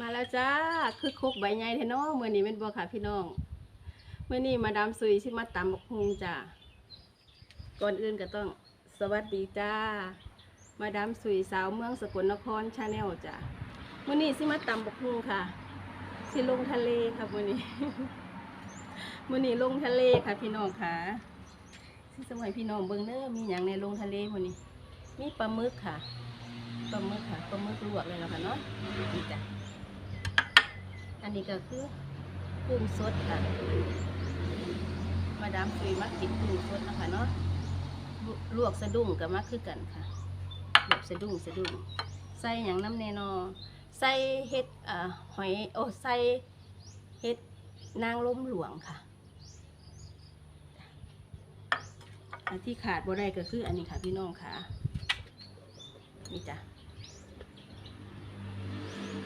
มาแล้วจ้าคือคกใบใหญ่แท้เนาะมื้อนี้แม่นบ่ค่ะพี่น้องมื้อนี้มาดามซุยสิมาตำบักฮุงจ้าก่อนอื่นก็ต้องสวัสดีจ้า มาดามซุยสาวเมืองสกลนครชาแนลจ้ามื้อนี้สิมาตำบักฮุงค่ะสิลงทะเลค่ะมื้อนี้มื้อนี้ลงทะเลค่ะพี่น้องค่ะสิสมัยพี่น้องเบิ่งเด้อมีหยังในลงทะเลมื้อนี้มีปลาหมึกค่ะปลาหมึกค่ะปลาหมึกลวกเลยแล้วค่ะเนาะนี่จ้ะ อันนี้ก็คือกุ้งสดค่ะ มาดามซุยมักกินกุ้งสดนะคะเนาะลวกสะดุ้งกับมักคือกันค่ะลวกสะดุ้งสะดุ้งใส่อย่างน้ำแน่นอใส่เห็ดอ่าหอยโอ้ใส่เห็ดนางล้มหลวงค่ะที่ขาดบ่ได้ก็คืออันนี้ค่ะพี่น้องค่ะนี่จ้ะ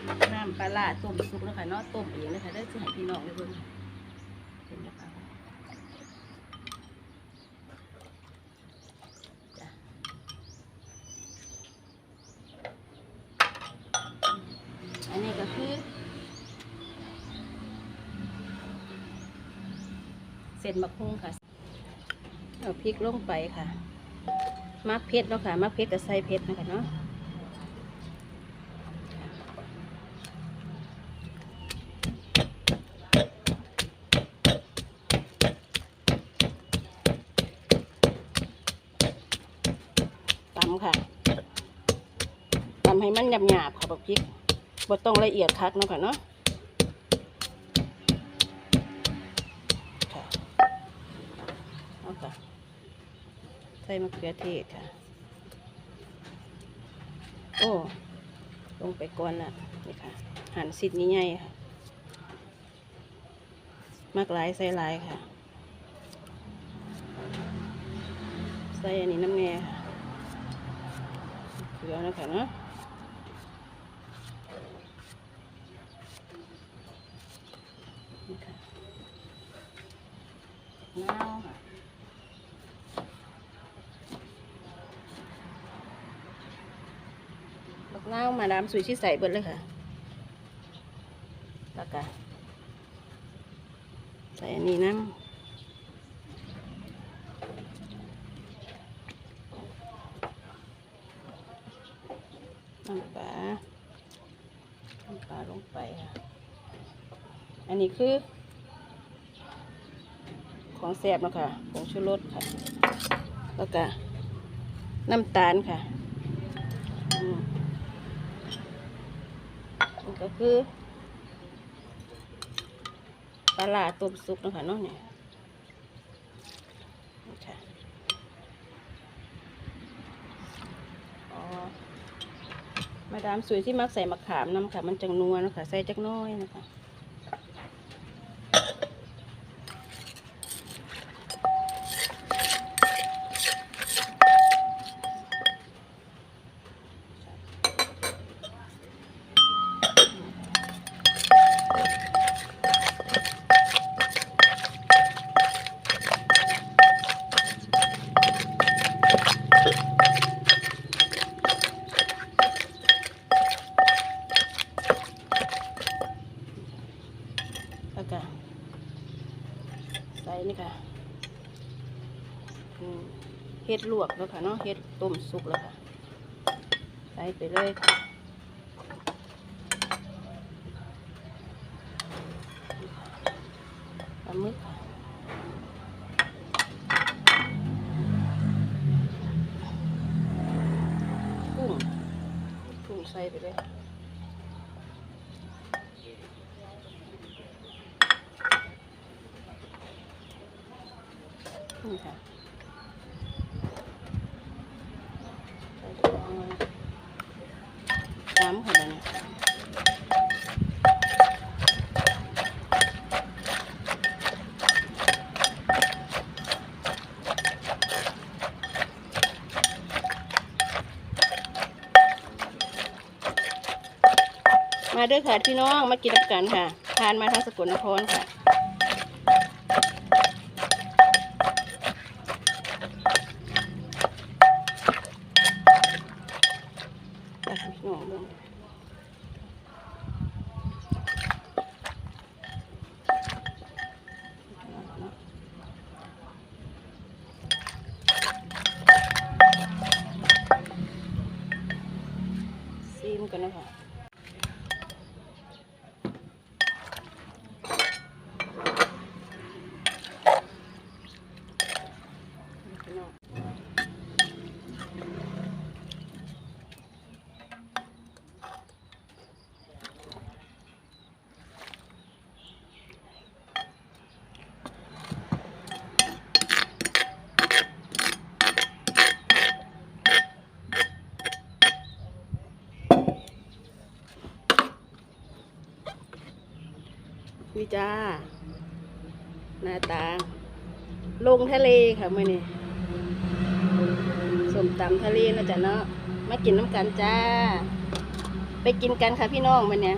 น้ำปลาร้าต้มสุกแล้วค่ะเนาะต้มเองนะคะได้สิให้พี่น้องได้เบิ่งเห็นแล้วค่ะจ้ะอันนี้ก็คือเสร็จมะพุงค่ะเอาพริกลงไปค่ะมักเผ็ดเนาะค่ะมักเผ็ดกับใส่เผ็ดนะคะเนาะ ตำ ค่ะตำให้มันหยาบๆค่ะบักพริกบ่ต้องละเอียดคักเนาะค่ะเนาะค่ะเอาค่ะใส่มะเขือเทศค่ะ โอ้ ลงไปก่อนละนี่ค่ะ หั่นสิทธิ์ใหญ่ๆค่ะ มากหลายใส่หลายค่ะ ใส่อันนี้น้ำแง่ค่ะ เกลือนะคะนะนี่ค่ะน้าค่ะบักน้ามาดามสุยชิใส่เบิดเลยค่ะแล้วก็ใส่อันนี้น้ำ น้ำปลาน้ำปลาลงไปค่ะ อันนี้คือ ของแสบเนาะค่ะผงชูรสค่ะ แล้วก็น้ำตาลค่ะอืมนี่ก็คือปลาร้าต้มซุปนะคะเนาะเนี่ยนี่ค่ะอ๋อ มาดามสวยที่มักใส่มะขามน้ำค่ะ มันจังนัวนะคะใส่จักน้อยนะคะแล้วก็ใส่นี่ค่ะอืม เฮ็ดลวกแล้วค่ะเนาะเฮ็ดต้มสุกแล้วค่ะใส่ไปเลยค่ะปลาหมึกกุ้งกุ้งใส่ไปเลยนี่ค่ะใส่ไปเลยน้ำค่ะเนี่ยมาเด้วยค่ะพี่น้องมากินน้ำกันค่ะ ทานมาทางสกลนครค่ะ ไปค่ะพี่น้องเบิ่ง กัี่จ้า หน้าตา ลงทะเลค่ะมื่อนี้สมตำทะเลนะจ๊ะเนาะมากินน้ำกันจ้า ไปกินกันค่ะพี่น้องมันเนี่ย